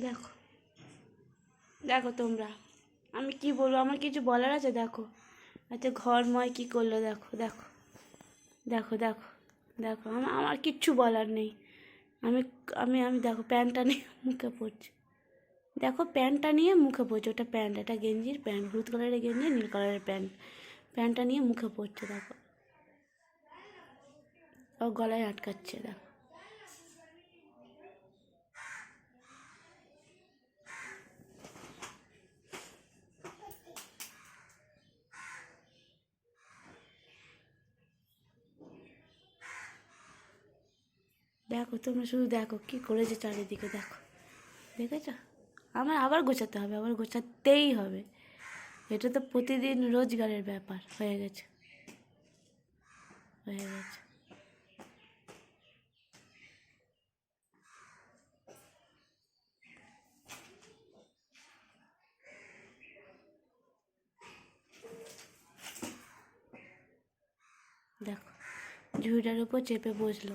দেখো। দেখো তোমরা। আমি কি বলব? আমার কিছু বলার আছে? দেখো। আচ্ছা ঘরময় কি করল? দেখো দেখো। দেখো দেখো দেখো। আমার আমার কিচ্ছু বলার নেই। আমি আমি আমি দেখো প্যান্টটা নিয়ে মুখে পড়ছি। দেখো প্যান্টটা নিয়ে মুখে পড়ছে। ওটা প্যান্ট, এটা গেঞ্জির প্যান্ট। হলুদ কালারের গেঞ্জি, নীল কালারের প্যান্ট। প্যান্টটা নিয়ে মুখে পড়ছে, দেখো। ও গলায় আটকাচ্ছে, দেখো। দেখো, তোমরা শুধু দেখো কি করেছে চারিদিকে, দেখো। দেখেছ? আমার আবার গোছাতে হবে আবার গোছাতেই হবে। এটা তো প্রতিদিন রোজগারের ব্যাপার, হয়ে গেছে। হয়ে গেছে। দেখো, ঝুড়িটার উপর চেপে বসল।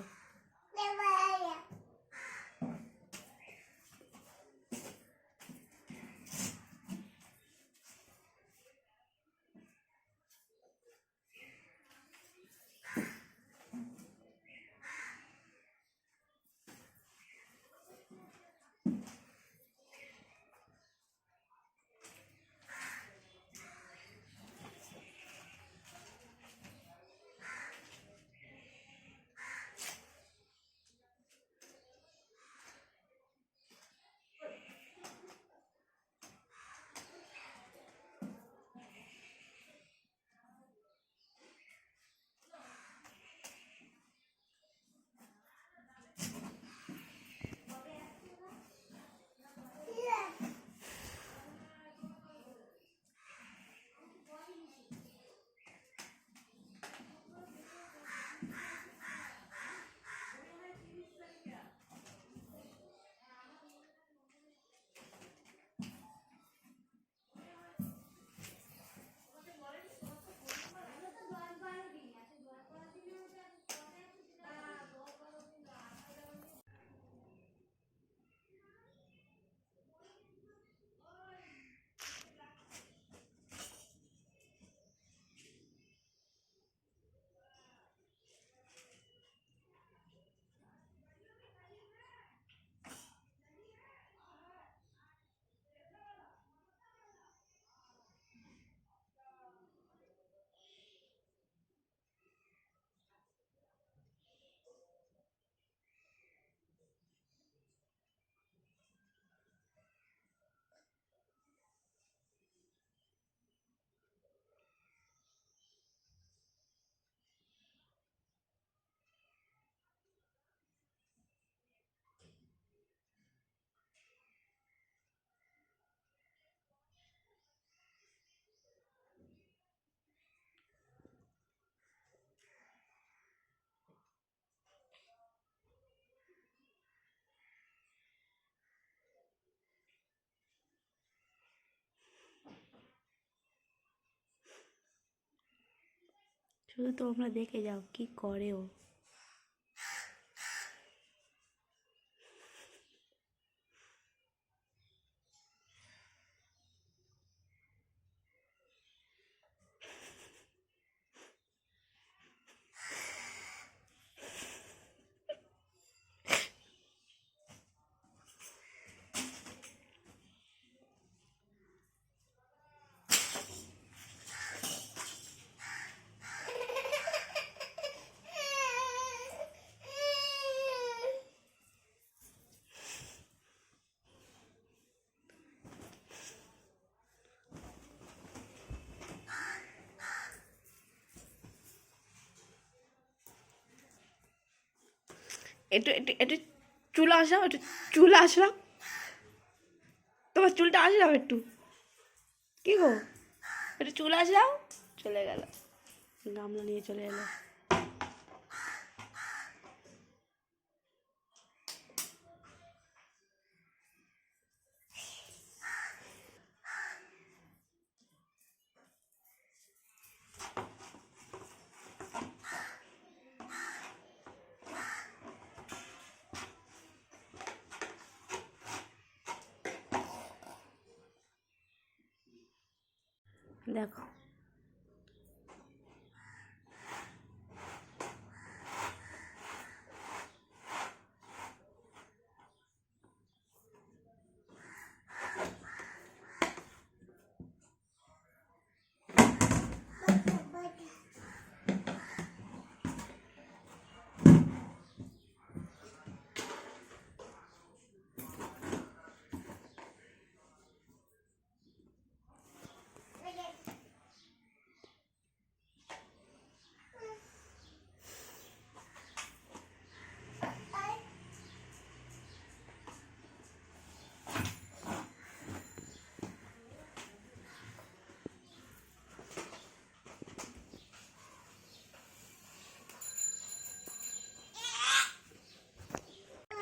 শুধু তোমরা দেখে যাও কি করে ও একটু একটু একটু চুল আসাও একটু চুল আসলাম। তোমার চুলটা আসলাম একটু। কি গো? একটু চুল আসলাম, চলে গেল। গামলা নিয়ে চলে এলো। দেখো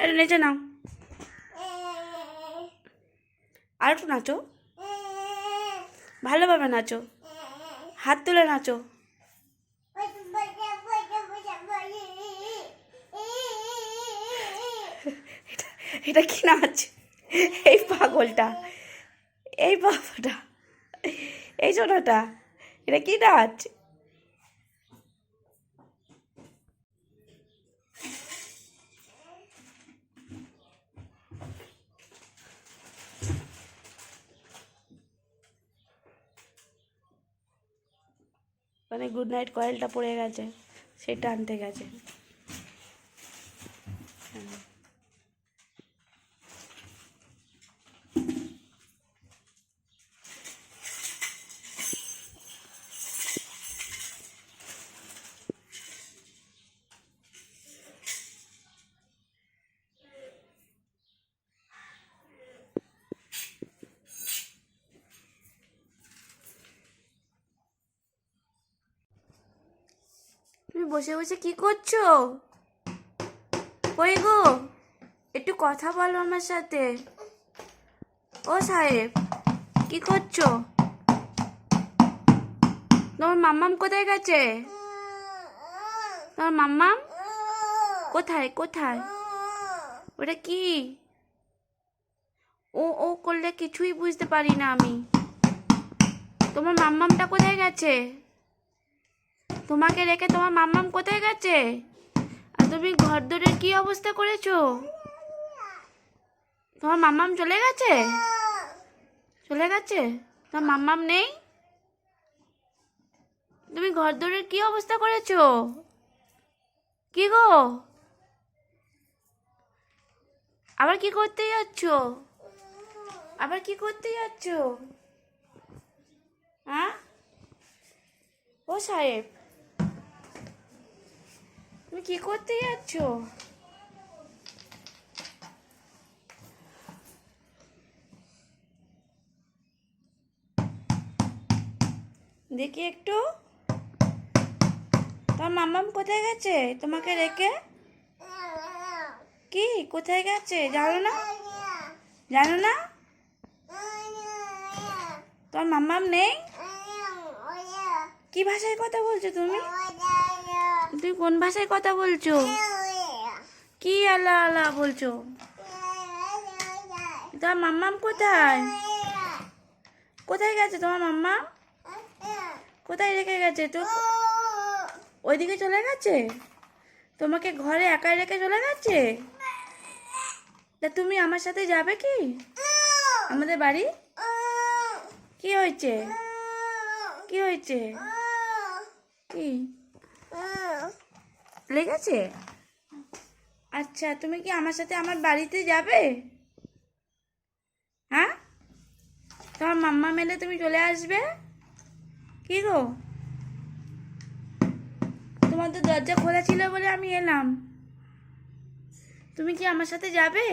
এটা নেচে নাও। আর একটু নাচো। ভালোভাবে নাচো। হাত তুলে নাচো। এটা কি নাচ? এই পাগলটা। এই বাবাটা। এই ছোটাটা। এটা কি নাচ? মানে গুড নাইট কয়েলটা পড়ে গেছে সেটা আনতে গেছে। বসে বসে কি করছ? কই গো? একটু কথা বলো আমার সাথে। ও সাহেব, কি করছ? তোমার মাম্মাম কোথায় গেছে? তোমার মাম্মাম? কোথায় কোথায়? ওটা কি? ও ও করলে কিছুই বুঝতে পারি না আমি। তোমার মাম্মামটা কোথায় গেছে? তোমাকে রেখে তোমার মাম্মাম কোথায় গেছে? আর তুমি ঘর দরের কি অবস্থা করেছ? তোমার মাম্মাম চলে গেছে? চলে গেছে? তোমার মাম্মাম নেই? তুমি ঘর দরের কি অবস্থা করেছ? কি গো? আবার কি করতে যাচ্ছ? আবার কি করতে যাচ্ছ? হ্যাঁ? ও সাহেব তুমি কি করতে যাচ্ছ? দেখি একটু। তোমার মাম্মাম কোথায় গেছে? তোমাকে রেখে? কি? কোথায় গেছে? জানো না? জানো না? তোমার মাম্মাম নেই? কি ভাষায় কথা বলছো তুমি? তুমি কোন ভাষায় কথা বলছো? কি আলা আল্লাহ বলছো? তোমার মাম্মাম কোথায়? কোথায় গেছে তোমার মাম্মা কোথায় রেখে গেছে তো? ওইদিকে চলে গেছে? তোমাকে ঘরে একাই রেখে চলে গেছে? তা তুমি আমার সাথে যাবে কি? আমাদের বাড়ি? কি হয়েছে? কি হয়েছে? কি? লেগেছে? আচ্ছা তুমি কি আমার সাথে আমার বাড়িতে যাবে? হ্যাঁ? তোমার মাম্মা মেলে তুমি চলে আসবে? কি গো? তোমার তো দরজা খোলা ছিল বলে আমি এলাম। তুমি কি আমার সাথে যাবে?